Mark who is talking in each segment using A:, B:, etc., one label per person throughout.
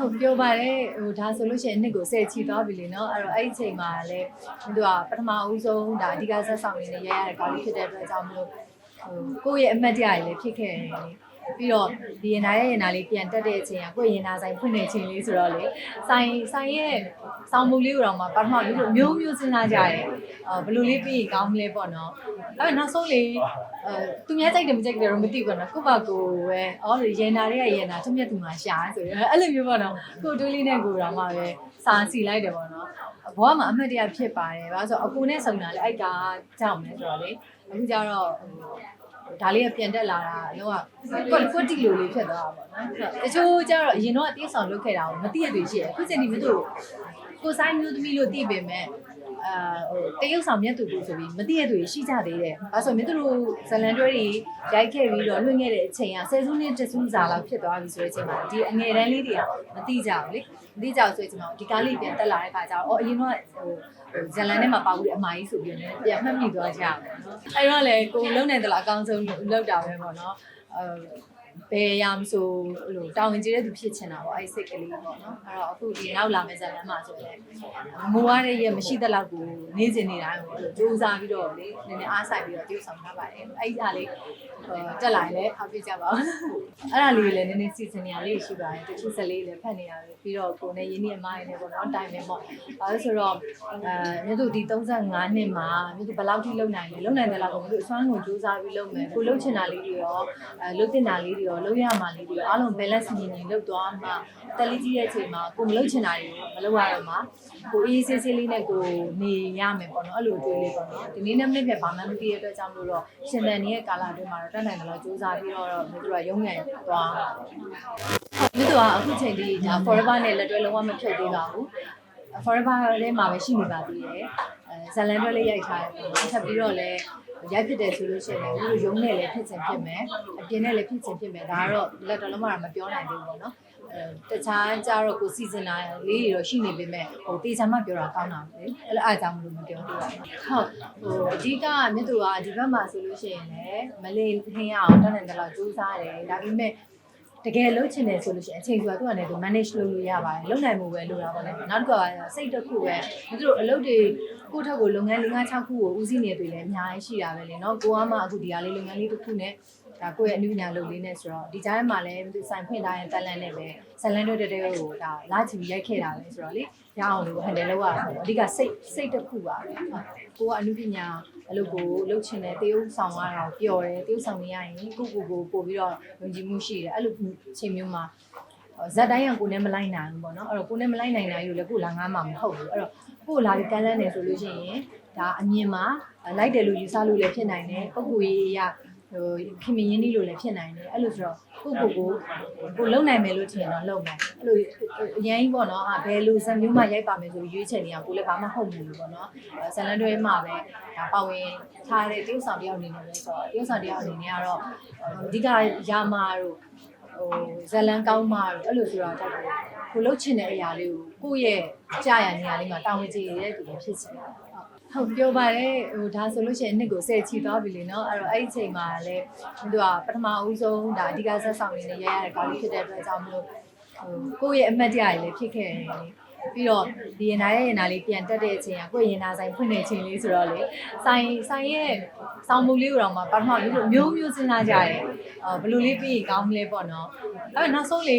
A: ဟုတ်ပြောပါတယ်ဟိုဒါဆိုလို့ရှိရင်အနှစ်ကိုဆယ်ချီသွားပြီလေနော်အဲ့တော့အဲ့ဒီအချိန်မှာလည်းသူကပထမအဦးဆုံးဒါအဓိကဆက်ဆောင်နေရရတဲ့ကောင်းလေးဖြစ်တဲ့အတွက်ကြောင့်မလို့ဟိုကိုယ့်ရဲ့အမတ်တရားတွေလည်းဖြစ်ခဲ့တယ်လေ ပြီးတော့ဒီရင်နာရဲ့ရင်နာလေးပြန်တက်တဲ့အချိန်ကကိုယ့်ရင်နာဆိုင်ဖွင့်နေချိန်လေးဆိုတော့လေဆိုင်ဆိုင်ရဲ့ဆောင်းမှုလေးကိုတော့မှပထမမျိုးမျိုးမျိုးစဉ်းစားကြရတယ်အော်ဘယ်လိုလေးပြီးရင်ကောင်းမလဲပေါ့နော်အဲ့နောက်ဆုံးလေအဲသူများကြိုက်တယ်မကြိုက်တယ်တော့မသိဘူးပေါ့နော်ကိုယ့်ဘာကိုယ်ပဲအော်ရင်နာတွေကရင်နာသူမြတ်သူမှာရှာဆိုရယ်အဲ့လိုမျိုးပေါ့နော်ကိုတွေးလေးနဲ့ကိုတော့မှပဲစာစီလိုက်တယ်ပေါ့နော်ဘဝမှာအမှတ်တရဖြစ်ပါတယ်ဘာလို့ဆိုတော့အကူနဲ့ဆုံတာလေအဲ့ကာကြောက်မယ်ဆိုတော့လေအခုကျတော့ ဒါလေးကပြန်တက်လာတာလုံးဝကွက်ကွက်တီလိုလေးဖြစ်သွားတာပေါ့နော်တချို့ကျတော့အရင်တော့အတေးဆောင်လုပ်ခဲ့တာကိုမသိရသေးရှိရအခုချိန်ဒီမျိုးတို့ကိုဆိုင်မျိုးသမီးလို့သိပေမဲ့ အာဟိုတရုတ်ဆောင်မြတ်သူတို့ဆိုပြီးမသိရသူရှိကြသေးတယ်။အဲဆိုမြတ်သူတို့ဇလန်တွဲတွေရိုက်ခဲ့ပြီးတော့လွှင့်ခဲ့တဲ့အချိန်ကဆယ်စုနှစ်တစုစာလောက်ဖြစ်သွားပြီဆိုတဲ့အချိန်မှာဒီအငယ်တန်းလေးတွေကမသိကြဘူးလေ။မသိကြဘူးဆိုတဲ့အချိန်မှာဒီကားလေးပြန်တက်လာတဲ့အခါကျတော့အော်အရင်တော့ဟိုဇလန်ထဲမှာပါဘူးတဲ့အမကြီးဆိုပြီးတော့ပြန်မှတ်မိသွားကြတယ်နော်။အဲတော့လေကိုလုံနေတယ်လားအကောင်းဆုံးလောက်တာပဲပေါ့နော်။အဲ ဘယ်ရမဆိုဟိုတောင်းဝင်ကြတဲ့သူဖြစ်ချင်တာပေါ့အဲ့စိတ်ကလေးပေါ့နော်အဲ့တော့အခုဒီနောက်လာမယ့်ဇာတ်လမ်းမှာဆိုရင်မမိုးရတဲ့ရက်မရှိတဲ့လောက်ကိုနေကျင်နေတိုင်းကိုစူးစမ်းပြီးတော့လေနည်းနည်းအားဆိုင်ပြီးတော့တရုပ်ဆောင်ထားပါတယ်အဲ့ဒါလေးဟိုတက်လာရင်လည်းအားပေးကြပါဦးအဲ့ဒါလေးလည်းနည်းနည်းစီစဉ်နေရလေးရှိပါတယ်တချို့စလေးလည်းဖတ်နေရတယ်ပြီးတော့ကိုယ်နဲ့ရင်းနှီးအမိုင်းနဲ့ပေါ့နော်တိုင်မယ်ပေါ့ဘာလို့ဆိုတော့အဲမြို့သူဒီ35နှစ်မှာမြို့သူဘယ်လောက်ထိလုံနိုင်လဲလုံနိုင်တယ်လားကိုမြို့သူအစွမ်းကုန်စူးစမ်းပြီးလုပ်မယ်ကိုလှုပ်ချင်တာလေးတွေရောအဲလှုပ်တင်တာလေးတွေရောလုပ်ရမှာလေးတွေရောအားလုံး balance ညီညီလုပ်သွားမှတက်လေးကြီးရဲ့အချိန်မှာကိုမလုပ်ချင်တာတွေမလုပ်ရတော့မှာကိုအေးဆေးဆေးလေးနဲ့ကိုနေရမယ်ပေါ့နော်အဲ့လိုအတွေးလေးပေါ့နော်ဒီနေ့နဲ့မနေ့ကဘာမှမသိရတဲ့အတွက်ကြောင့်မလို့တော့ရှင်တန်နေတဲ့ကာလအတွင်းမှာတော့တက်နိုင်တယ်လို့စူးစမ်းပြီးတော့မြို့သူကရုံးငယ်သွားမြို့သူကအခုချိန်ဒီဒါ forever နဲ့လက်တွဲလုံးဝမဖြုတ်သေးပါဘူး forever ထဲမှာပဲရှိနေပါသေးတယ်အဲဇလန်တွဲလေးရိုက်ထားတယ်ပေါ့နော်ထပ်ပြီးတော့လည်း ရိုက်ဖြစ်တယ်ဆိုလို့ရှိရင်လည်းဒီလိုရုံးနဲ့လည်းဖြစ်ချင်ဖြစ်မယ်အပြင်နဲ့လည်းဖြစ်ချင်ဖြစ်မယ်ဒါကတော့လက်တော်လုံးဝမပြောနိုင်ဘူးပေါ့နော်အဲတခြားကြတော့ကိုစီစဉ်တာလေးတွေတော့ရှိနေပေမဲ့ဟိုတေချာမှပြောတာကောင်းတာပဲအဲ့လိုအားကြောင့်မလို့မပြောသေးပါဘူးဟုတ်ဟိုအဓိကမြတ်သူကဒီဘက်မှာဆိုလို့ရှိရင်လည်းမလေးထင်းရအောင်တန်းတယ်တော့စူးစမ်းတယ်ဒါပေမဲ့ တကယ်လုပ်ချင်တယ်ဆိုလို့ရှိရင်အချိန်ဆိုတာသူကလည်းသူ manage လုပ်လို့ရပါတယ်လုပ်နိုင်မှုပဲလိုတာပေါ့လေနောက်တစ်ခုကစိတ်တစ်ခုပဲသူတို့အလုပ်တွေကိုယ့်ထက်ကိုလုပ်ငန်း၄၅6ခုကိုဦးစီးနေတွေ့လည်းအများကြီးရှိတာပဲလေနော်ကိုကမှအခုဒီဟာလေးလုပ်ငန်းလေးတစ်ခုနဲ့ ဒါကိုယ့်ရဲ့အနုပညာလုပ်လေးနဲ့ဆိုတော့ဒီကြားထဲမှာလည်းသူစိုင်ဖွင့်ထားရင်တက်လန့်နဲ့ပဲဇလန်တို့တဲ့တဲ့ကိုဒါလာချီရိုက်ခဲ့တာပဲဆိုတော့လေရအောင်လို့ဟန်တယ်လောက်ရတာအဓိကစိတ်စိတ်တစ်ခုပါပဲကိုကအနုပညာအလုပ်ကိုလုပ်ချင်တယ်တရုပ်ဆောင်ရတာပျော်တယ်တရုပ်ဆောင်နေရရင်ကိုကိုကိုပို့ပြီးတော့ယုံကြည်မှုရှိတယ်အဲ့လိုချိန်မျိုးမှာဇက်တိုင်းကကိုနဲ့မလိုက်နိုင်ဘူးပေါ့နော်အဲ့တော့ကိုနဲ့မလိုက်နိုင်တာယူလဲကိုလာငားမှာမဟုတ်ဘူးအဲ့တော့ကိုလာပြီးကမ်းလန်းနေဆိုလို့ရှိရင်ဒါအမြင်မှာလိုက်တယ်လို့ယူဆလို့လည်းဖြစ်နိုင်တယ်ပုံကိုရေးရ ဟိုခင်မင်းရင်းနှီးလို့လည်းဖြစ်နိုင်တယ်အဲ့လိုဆိုတော့ကိုကိုကိုကိုလုံနိုင်မယ်လို့ထင်တော့လုံမယ်အဲ့လိုအရင်ကြီးပေါ့နော်အာဘယ်လိုဇက်မျိုးမှရိုက်ပါမယ်ဆိုပြီးရွေးချယ်နေရကိုလည်းဘာမှဟုတ်ဘူးပေါ့နော်ဇလန်တွဲမှာပဲဒါပါဝင်ထားတဲ့တရုပ်ဆောင်တယောက်အနေနဲ့ပဲဆိုတော့တရုပ်ဆောင်တယောက်အနေနဲ့ကတော့အဓိကရာမာတို့ဟိုဇလန်ကောင်းမာတို့အဲ့လိုဆိုတော့တက်ကိုကိုလှုပ်ချင်တဲ့အရာလေးကိုကိုယ့်ရဲ့ကြာရနေရာလေးမှာတောင်းဝကြည့်ရတဲ့သူတွေဖြစ်ချင်တာ ဟုတ်ပြောပါတယ်ဟိုဒါဆိုလို့ရှိရင်အနှစ်ကိုဆယ်ချီသွားပြီလေနော်အဲ့တော့အဲ့ဒီအချိန်မှာလည်းသူကပထမအဦးဆုံးဒါအဓိကဆက်ဆောင်နေရရတဲ့ကောင်းလေးဖြစ်တဲ့အတွက်ကြောင့်မလို့ဟိုကိုယ့်ရဲ့အမတ်တရားတွေလည်းဖြစ်ခဲ့တယ်လေ ပြီးတော့ဒီရင်နာရဲ့ရင်နာလေးပြန်တက်တဲ့အချိန်ကကိုယ့်ရင်နာဆိုင်ဖွင့်နေချိန်လေးဆိုတော့လေဆိုင်ဆိုင်ရဲ့ဆောင်းမှုလေးကိုတော့မှပထမမျိုးမျိုးမျိုးစဉ်းစားကြရတယ်အော်ဘယ်လိုလေးပြီးရင်ကောင်းမလဲပေါ့နော်အဲ့တော့နောက်ဆုံးလေ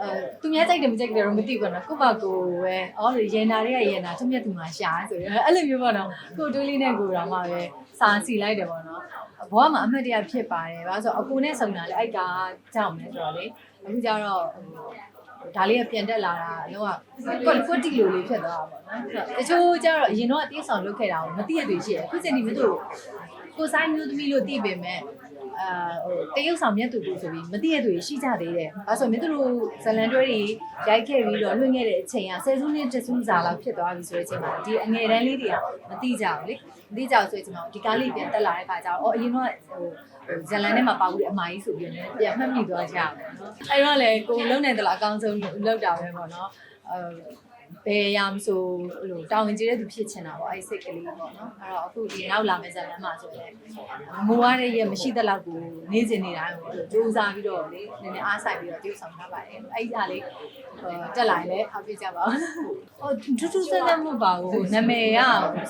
A: အဲသူများကြိုက်တယ်မကြိုက်တယ်တော့မသိဘူးပေါ့နော်ကိုယ့်ဘာကိုယ်ပဲအော်ရင်နာတွေကရင်နာသူမြတ်သူမှာရှာဆိုရယ်အဲ့လိုမျိုးပေါ့နော်ကိုယ်တွေးလေးနဲ့ကိုယ်တော့မှပဲစာစီလိုက်တယ်ပေါ့နော်ဘဝမှာအမှတ်တရဖြစ်ပါတယ်ဘာလို့ဆိုတော့အကူနဲ့ဆုံတာလေအဲ့ကကြောက်မယ်ဆိုတော့လေအခုကျတော့ ဒါလေးကပြန်တက်လာတာလုံးဝကွက်ကွက်တီလိုလေးဖြစ်သွားတာပေါ့နော်တချို့ကျတော့အရင်တော့အတေးဆောင်လုပ်ခဲ့တာကိုမသိရသေးရှိရယ်အခုချိန်ဒီမျိုးတို့ကိုဆိုင်မျိုးသမီးလို့သိပေမဲ့ အာဟိုတရုပ်ဆောင်မြတ်သူတို့ဆိုပြီးမသိရသူရှိကြသေးတယ်။အဲဆိုမြတ်သူတို့ဇလန်တွဲတွေရိုက်ခဲ့ပြီးတော့လွှင့်ခဲ့တဲ့အချိန်ကဆယ်စုနှစ်တစုစာလောက်ဖြစ်သွားပြီဆိုတဲ့အချိန်မှာဒီအငယ်တန်းလေးတွေကမသိကြဘူးလေ။မသိကြဘူးဆိုတဲ့အချိန်မှာဒီကားလေးပြန်တက်လာတဲ့ခါကျတော့အော်အရင်တော့ဟိုဇလန်ထဲမှာပါဘူးတဲ့အမကြီးဆိုပြီးတော့ပြန်မှတ်မိသွားကြတယ်နော်။အဲတော့လေကိုလုံနေတယ်လားအကောင်းဆုံးလုပ်တာပဲပေါ့နော်။အဲ ဘဘယ်ရမဆိုဟိုလိုတောင်းဝင်ကြည့်တဲ့သူဖြစ်ချင်တာပေါ့အဲ့ဒီစိတ်ကလေးပေါ့နော်အဲ့တော့အခုဒီနောက်လာမယ့်ဇာတ်လမ်းမှာဆိုရင်မူရတဲ့ရဲ့မရှိတဲ့လောက်ကိုနေကျင်နေတိုင်းကိုစူးစမ်းပြီးတော့လေနည်းနည်းအားဆိုင်ပြီးတော့ပြုဆောင်ထားပါတယ်အဲ့ဒီအားလေးဟိုတက်လာရင်လည်းအားပေးကြပါဦးဟိုထူးထူးဆန်းဆန်းမှုပါဘူးနာမည်က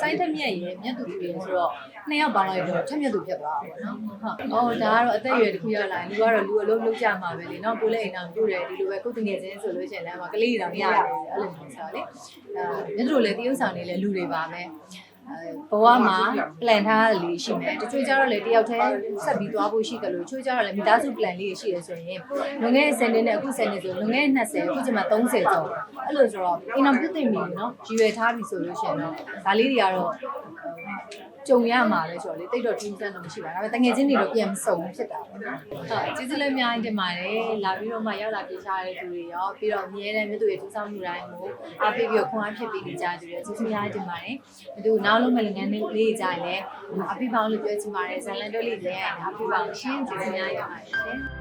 A: စိုင်းထက်မြက်ရဲ့မြတ်သူတွေဆိုတော့နှစ်ယောက်ပေါင်းလိုက်တော့ထက်မြက်သူဖြစ်သွားတာပေါ့နော်ဟုတ်။အော်ဒါကတော့အသက်အရွယ်တစ်ခုရောက်လာရင်လူကတော့လူအလုံးလုံးကြမှာပဲလေနော်ကိုလည်းအိမ်အောင်ပြုတယ်ဒီလိုပဲကိုတငယ်ချင်းဆိုလို့ရှိရင်လည်းအမကလေးတောင်ရတယ်အဲ့လိုမျိုးဆိုတော့လေအဲမြတ်သူတို့လည်းတရုပ်ဆောင်နေလဲလူတွေပါပဲအဲဘဝမှာ plan ထားရလေးရှိမယ်တချို့ကျတော့လေတယောက်တည်းဆက်ပြီးသွားဖို့ရှိတယ်လို့တချို့ကျတော့လေမိသားစု plan လေးရှိရဆိုရင်လွန်ခဲ့တဲ့10နှစ်နဲ့အခု10နှစ်ဆိုလွန်ခဲ့တဲ့20အခုကျမှ30ကျော်အဲ့လိုဆိုတော့အိမ်အောင်ပြုတ်သိမ့်ပြီနော်ရည်ရွယ်ထားပြီဆိုလို့ရှိရင်တော့ဒါလေးတွေကတော့ ကြုံရမှာပဲဆိုတော့လေတိတ်တော့ team တက်တော့မရှိပါဘူးဒါပေမဲ့တငယ်ချင်းတွေတော့ပြန်မစုံဖြစ်တာပေါ့နော်ဟုတ်ကျေးဇူးလည်းအများကြီးတင်ပါတယ်လာပြီးတော့မှရောက်လာပြေးရှာတဲ့သူတွေရောပြီးတော့အမြဲတမ်းမြို့သူရဲ့ထူးဆန်းမှုတိုင်းကိုအားပေးပြီးတော့ခွန်အားဖြစ်ပေးနေကြသူတွေကျေးဇူးများတင်ပါတယ်ဒီလိုနောက်လုံးမဲ့ငန်းလေးကြရင်လည်းအပိပေါင်းလို့ပြောချင်ပါတယ်ဇန်လန်တို့လေးလည်းအပိပေါင်းရှင်းကျေးဇူးများရပါတယ်ရှင်